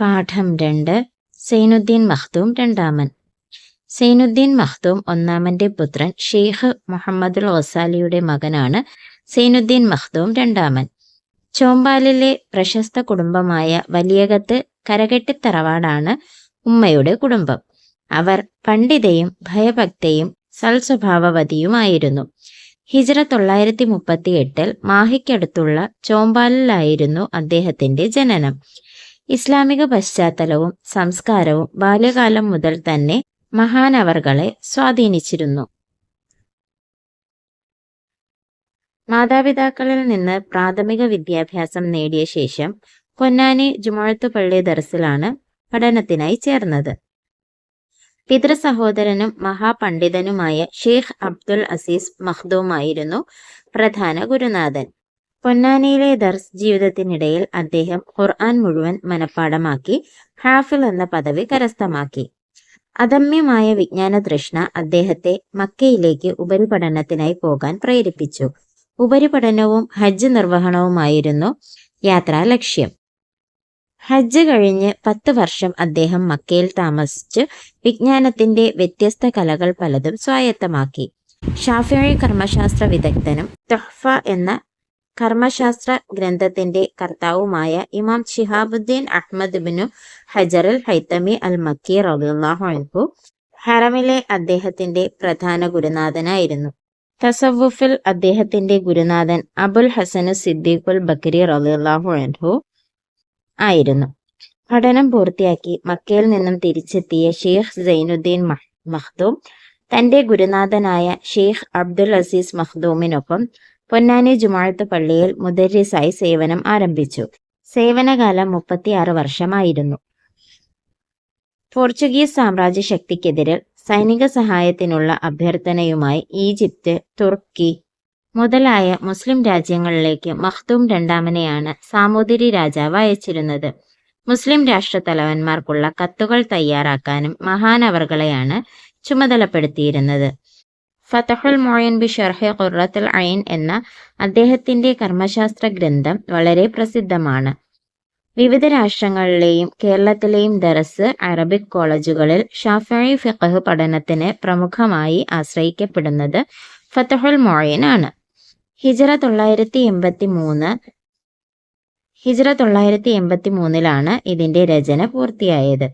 പാഠം രണ്ട്. സൈനുദ്ദീൻ മഖ്ദൂം രണ്ടാമൻ. സൈനുദ്ദീൻ മഖ്ദൂം ഒന്നാമന്റെ പുത്രൻ ഷെയ്ഖ് മുഹമ്മദുൽ ഗസാലിയുടെ മകനാണ് സൈനുദ്ദീൻ മഖ്ദൂം രണ്ടാമൻ. ചോമ്പാലിലെ പ്രശസ്ത കുടുംബമായ വലിയകത്ത് കരകെട്ടിത്തറവാടാണ് ഉമ്മയുടെ കുടുംബം. അവർ പണ്ഡിതയും ഭയഭക്തയും സൽസ്വഭാവവതിയുമായിരുന്നു. ഹിജ്റ തൊള്ളായിരത്തി മുപ്പത്തി എട്ടിൽ മാഹിക്കടുത്തുള്ള ചോമ്പാലിലായിരുന്നു അദ്ദേഹത്തിന്റെ ജനനം. ഇസ്ലാമിക പശ്ചാത്തലവും സംസ്കാരവും ബാല്യകാലം മുതൽ തന്നെ മഹാനവർകളെ സ്വാധീനിച്ചിരുന്നു. മാതാപിതാക്കളിൽ നിന്ന് പ്രാഥമിക വിദ്യാഭ്യാസം നേടിയ ശേഷം പൊന്നാനി ജുമാഴത്തു പള്ളി ദർസിലാണ് പഠനത്തിനായി ചേർന്നത്. പിതൃ സഹോദരനും മഹാപണ്ഡിതനുമായ ഷെയ്ഖ് അബ്ദുൽ അസീസ് മഖ്ദൂമായിരുന്നു പ്രധാന ഗുരുനാഥൻ. പൊന്നാനിയിലെ ദർസ് ജീവിതത്തിനിടയിൽ അദ്ദേഹം ഖുർആൻ മുഴുവൻ മനഃപ്പാടമാക്കി ഹാഫിൽ എന്ന പദവി കരസ്ഥമാക്കി. അദമ്യമായ വിജ്ഞാന തൃഷ്ണ അദ്ദേഹത്തെ മക്കയിലേക്ക് ഉപരിപഠനത്തിനായി പോകാൻ പ്രേരിപ്പിച്ചു. ഉപരിപഠനവും ഹജ്ജ് നിർവഹണവുമായിരുന്നു യാത്രാ ലക്ഷ്യം. ഹജ്ജ് കഴിഞ്ഞ് പത്ത് വർഷം അദ്ദേഹം മക്കയിൽ താമസിച്ച് വിജ്ഞാനത്തിന്റെ വ്യത്യസ്ത കലകൾ പലതും സ്വായത്തമാക്കി. ഷാഫിഴി കർമ്മശാസ്ത്ര വിദഗ്ധനും തൊഹ്ഫ എന്ന കർമ്മശാസ്ത്ര ഗ്രന്ഥത്തിന്റെ കർത്താവുമായ ഇമാം ഷിഹാബുദ്ദീൻ അഹ്മദ് ബിനു ഹജറൽ ഹൈത്തമി അൽ മക്കി റബിള്ളാഹു അൻഹു ഹറമിലെ അദ്ദേഹത്തിന്റെ പ്രധാന ഗുരുനാഥനായിരുന്നു. തസവുഫിൽ അദ്ദേഹത്തിന്റെ ഗുരുനാഥൻ അബുൽ ഹസനു സിദ്ദീഖുൽ ബക്കരി റബിള്ളാഹു അൻഹു ആയിരുന്നു. പഠനം പൂർത്തിയാക്കി മക്കയിൽ നിന്നും തിരിച്ചെത്തിയ ഷെയ്ഖ് സൈനുദ്ദീൻ മഖ്ദൂം തന്റെ ഗുരുനാഥനായ ഷെയ്ഖ് അബ്ദുൽ അസീസ് മഖ്ദൂമിനൊപ്പം പൊന്നാനി ജുമാഴത്ത് പള്ളിയിൽ മുദരിസായി സേവനം ആരംഭിച്ചു. സേവനകാലം മുപ്പത്തിയാറ് വർഷമായിരുന്നു. പോർച്ചുഗീസ് സാമ്രാജ്യ ശക്തിക്കെതിരെ സൈനിക സഹായത്തിനുള്ള അഭ്യർത്ഥനയുമായി ഈജിപ്ത് തുർക്കി മുതലായ മുസ്ലിം രാജ്യങ്ങളിലേക്ക് മഖ്ദൂം രണ്ടാമനെയാണ് സാമൂതിരി രാജാവ് അയച്ചിരുന്നത്. മുസ്ലിം രാഷ്ട്രത്തലവന്മാർക്കുള്ള കത്തുകൾ തയ്യാറാക്കാനും മഹാനവർകളെയാണ് ചുമതലപ്പെടുത്തിയിരുന്നത്. ഫതഹുൽ മോയൻ ബി ഷർഹെ ഖുറത്തുൽ ഐൻ എന്ന അദ്ദേഹത്തിന്റെ കർമ്മശാസ്ത്ര ഗ്രന്ഥം വളരെ പ്രസിദ്ധമാണ്. വിവിധ രാഷ്ട്രങ്ങളിലെയും കേരളത്തിലെയും ദറസ് അറബിക് കോളേജുകളിൽ ഷാഫി ഫിഖഹ് പഠനത്തിന് പ്രമുഖമായി ആശ്രയിക്കപ്പെടുന്നത് ഫതഹുൽ ആണ്. ഹിജറ തൊള്ളായിരത്തി എൺപത്തി മൂന്ന് ഹിജറ തൊള്ളായിരത്തി എൺപത്തി മൂന്നിലാണ് ഇതിന്റെ രചന പൂർത്തിയായത്.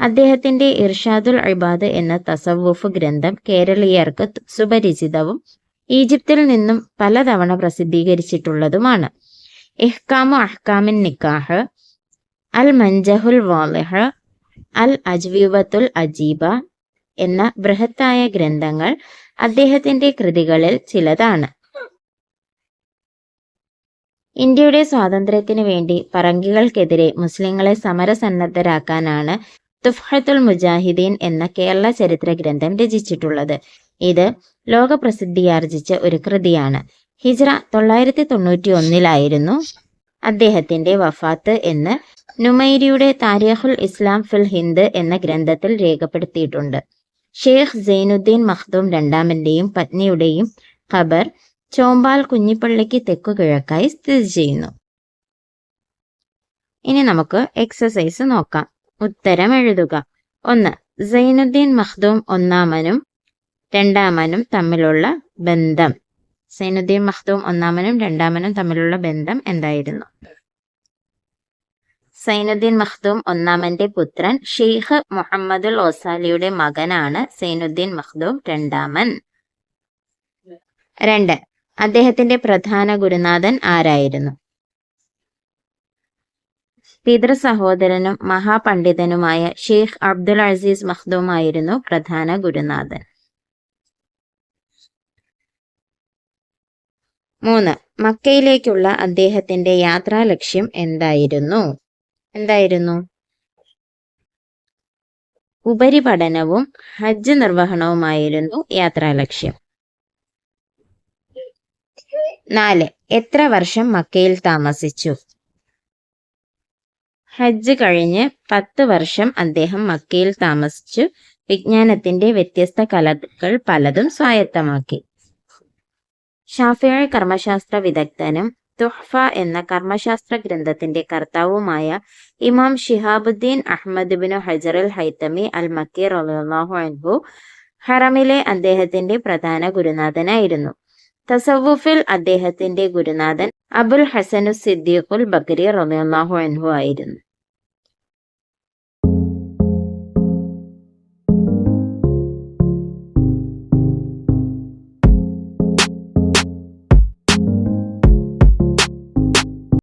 അദ്ദേഹത്തിന്റെ ഇർഷാദുൽ ഇബാദ് എന്ന തസവ്വുഫ് ഗ്രന്ഥം കേരളീയർക്ക് സുപരിചിതവും ഈജിപ്തിൽ നിന്നും പലതവണ പ്രസിദ്ധീകരിച്ചിട്ടുള്ളതുമാണ്. ഇഹ്കാമു അഹ്കാമിൻ നിക്കാഹ് അൽ മഞ്ചഹുൽ വാലിഹ് അൽ അജ്വീബത്തുൽ അജീബ എന്ന ബൃഹത്തായ ഗ്രന്ഥങ്ങൾ അദ്ദേഹത്തിന്റെ കൃതികളിൽ ചിലതാണ്. ഇന്ത്യയുടെ സ്വാതന്ത്ര്യത്തിനു വേണ്ടി പറങ്കികൾക്കെതിരെ മുസ്ലിങ്ങളെ സമരസന്നദ്ധരാക്കാനാണ് തുഫ്ഹത്തുൽ മുജാഹിദീൻ എന്ന കേരള ചരിത്ര ഗ്രന്ഥം രചിച്ചിട്ടുള്ളത്. ഇത് ലോകപ്രസിദ്ധിയാർജിച്ച ഒരു കൃതിയാണ്. ഹിജ്ര തൊള്ളായിരത്തി തൊണ്ണൂറ്റി ഒന്നിലായിരുന്നു അദ്ദേഹത്തിന്റെ വഫാത്ത് എന്ന് നുമൈരിയുടെ താരിഖുൽ ഇസ്ലാം ഫിൽ ഹിന്ദ് എന്ന ഗ്രന്ഥത്തിൽ രേഖപ്പെടുത്തിയിട്ടുണ്ട്. ഷെയ്ഖ് സൈനുദ്ദീൻ മഖ്ദൂം രണ്ടാമന്റെയും പത്നിയുടെയും ഖബർ ചോമ്പാൽ കുഞ്ഞിപ്പള്ളിക്ക് തെക്കു കിഴക്കായി സ്ഥിതി ചെയ്യുന്നു. ഇനി നമുക്ക് എക്സസൈസ് നോക്കാം. ഉത്തരം എഴുതുക. ഒന്ന് സൈനുദ്ദീൻ മഖ്ദൂം ഒന്നാമനും രണ്ടാമനും തമ്മിലുള്ള ബന്ധം. സൈനുദ്ദീൻ മഖ്ദൂം ഒന്നാമനും രണ്ടാമനും തമ്മിലുള്ള ബന്ധം എന്തായിരുന്നു? സൈനുദ്ദീൻ മഖ്ദൂം ഒന്നാമന്റെ പുത്രൻ ഷെയ്ഖ് മുഹമ്മദുൽ ഓസാലിയുടെ മകനാണ് സൈനുദ്ദീൻ മഖ്ദൂം രണ്ടാമൻ. രണ്ട് അദ്ദേഹത്തിന്റെ പ്രധാന ഗുരുനാഥൻ ആരായിരുന്നു? പിതൃ സഹോദരനും മഹാപണ്ഡിതനുമായ ഷെയ്ഖ് അബ്ദുൽ അസീസ് മഖ്ദൂമായിരുന്നു പ്രധാന ഗുരുനാഥൻ. മൂന്ന്. മക്കയിലേക്കുള്ള അദ്ദേഹത്തിന്റെ യാത്രാ ലക്ഷ്യം എന്തായിരുന്നു? എന്തായിരുന്നു? ഉപരിപഠനവും ഹജ്ജ് നിർവഹണവുമായിരുന്നു യാത്രാ ലക്ഷ്യം നാല്. എത്ര വർഷം മക്കയിൽ താമസിച്ചു? ഹജ്ജ് കഴിഞ്ഞ് പത്ത് വർഷം അദ്ദേഹം മക്കയിൽ താമസിച്ചു. വിജ്ഞാനത്തിന്റെ വ്യത്യസ്ത കലകൾ പലതും സ്വായത്തമാക്കി. ഷാഫിയ കർമ്മശാസ്ത്ര വിദഗ്ധനും തുഹ്ഫ എന്ന കർമ്മശാസ്ത്ര ഗ്രന്ഥത്തിന്റെ കർത്താവുമായ ഇമാം ഷിഹാബുദ്ദീൻ അഹമ്മദ് ബിൻ ഹജറുൽ ഹൈത്തമി അൽ മക്കി റളിയല്ലാഹു അൻഹു ഹറമിലെ അദ്ദേഹത്തിന്റെ പ്രധാന ഗുരുനാഥനായിരുന്നു. തസവുഫിൽ അദ്ദേഹത്തിന്റെ ഗുരുനാഥൻ അബുൽ ഹസനു സിദ്ദീഖുൽ ബക്കരി റളിയല്ലാഹു അൻഹു ആയിരുന്നു.